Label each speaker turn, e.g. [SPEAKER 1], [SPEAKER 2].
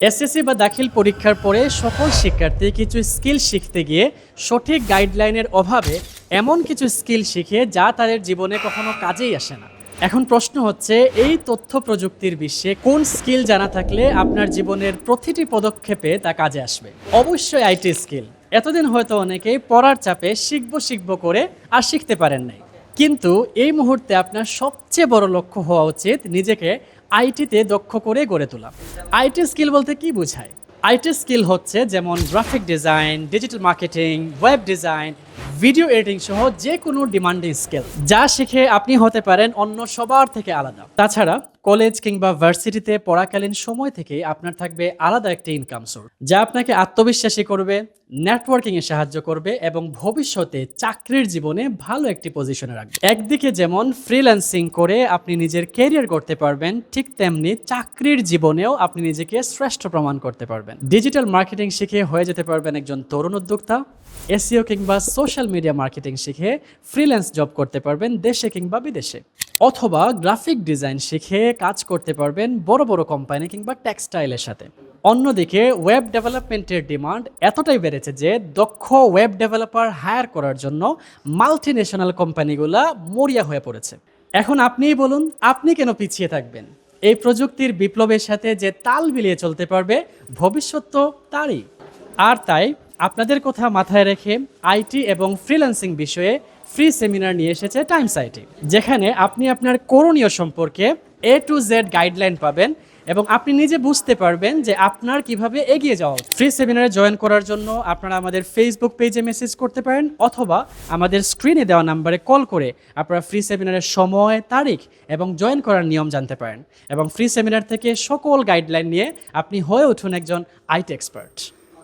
[SPEAKER 1] SSC বা দাখিল পরীক্ষার পরে সকল শিক্ষার্থী কিছু স্কিল শিখতে গিয়ে সঠিক গাইডলাইনের অভাবে এমন কিছু স্কিল শিখে যা তাদের জীবনে কখনো কাজেই আসে না। এখন প্রশ্ন হচ্ছে, এই তথ্য প্রযুক্তির বিশ্বে কোন স্কিল জানা থাকলে আপনার জীবনের প্রতিটি পদক্ষেপে তা কাজে আসবে? অবশ্যই আইটি স্কিল। এতদিন হয়তো অনেকেই পড়ার চাপে শিখব শিখব করে আর শিখতে পারেন নাই। কিন্তু এই মুহূর্তে আপনার সবচেয়ে বড় লক্ষ্য হওয়া উচিত নিজেকে আইটিতে দক্ষ করে গড়ে তোলা। আইটি স্কিল বলতে কি বোঝায়? আইটি স্কিল হচ্ছে যেমন graphic design, digital marketing, web design video editing সহ যে কোনো ডিমান্ডিং স্কিল যা শিখে আপনি হতে পারেন অন্য সবার থেকে আলাদা। তাছাড়া কলেজ কিংবা ভার্সিটিতে পড়াকালীন সময় থেকে আপনার থাকবে আলাদা একটি ইনকাম সোর্স যা আপনাকে আত্মবিশ্বাসী করবে নেটওয়ার্কিং এ সাহায্য করবে এবং ভবিষ্যতে চাকরির জীবনে ভালো একটি পজিশনে রাখবে। একদিকে যেমন ফ্রিল্যান্সিং করে আপনি নিজের ক্যারিয়ার করতে পারবেন, ঠিক তেমনি চাকরির জীবনেও আপনি নিজেকে শ্রেষ্ঠ প্রমাণ করতে পারবেন। ডিজিটাল মার্কেটিং শিখে হয়ে যেতে পারবেন একজন তরুণ উদ্যোক্তা এসিও কিংবা সোশ্যাল মিডিয়া মার্কেটিং শিখে ফ্রিল্যান্স জব করতে পারবেন দেশে কিংবা বিদেশে। অথবা গ্রাফিক ডিজাইন শিখে কাজ করতে পারবেন বড় বড় কোম্পানি কিংবা টেক্সটাইলের সাথে। অন্যদিকে ওয়েব ডেভেলপমেন্টের ডিমান্ড এতটাই বেড়েছে যে দক্ষ ওয়েব ডেভেলপার হায়ার করার জন্য মাল্টি ন্যাশনাল কোম্পানিগুলা মরিয়া হয়ে পড়েছে। এখন আপনিই বলুন, আপনি কেন পিছিয়ে থাকবেন? এই প্রযুক্তির বিপ্লবের সাথে যে তাল মিলিয়ে চলতে পারবে ভবিষ্যৎ তো তারই। আর তাই আপনাদের কথা মাথায় রেখে আইটি এবং ফ্রিল্যান্সিং বিষয়ে ফ্রি সেমিনার নিয়ে এসেছে টাইমস আইটি, যেখানে আপনি আপনার করণীয় সম্পর্কে এ টু জেড গাইডলাইন পাবেন এবং আপনি নিজে বুঝতে পারবেন যে আপনার কীভাবে এগিয়ে যাওয়া ফ্রি সেমিনারে জয়েন করার জন্য আপনারা আমাদের ফেসবুক পেজে মেসেজ করতে পারেন অথবা আমাদের স্ক্রিনে দেওয়া নাম্বারে কল করে আপনারা ফ্রি সেমিনারের সময়, তারিখ এবং জয়েন করার নিয়ম জানতে পারেন। এবং ফ্রি সেমিনার থেকে সকল গাইডলাইন নিয়ে আপনি হয়ে উঠুন একজন আইটি এক্সপার্ট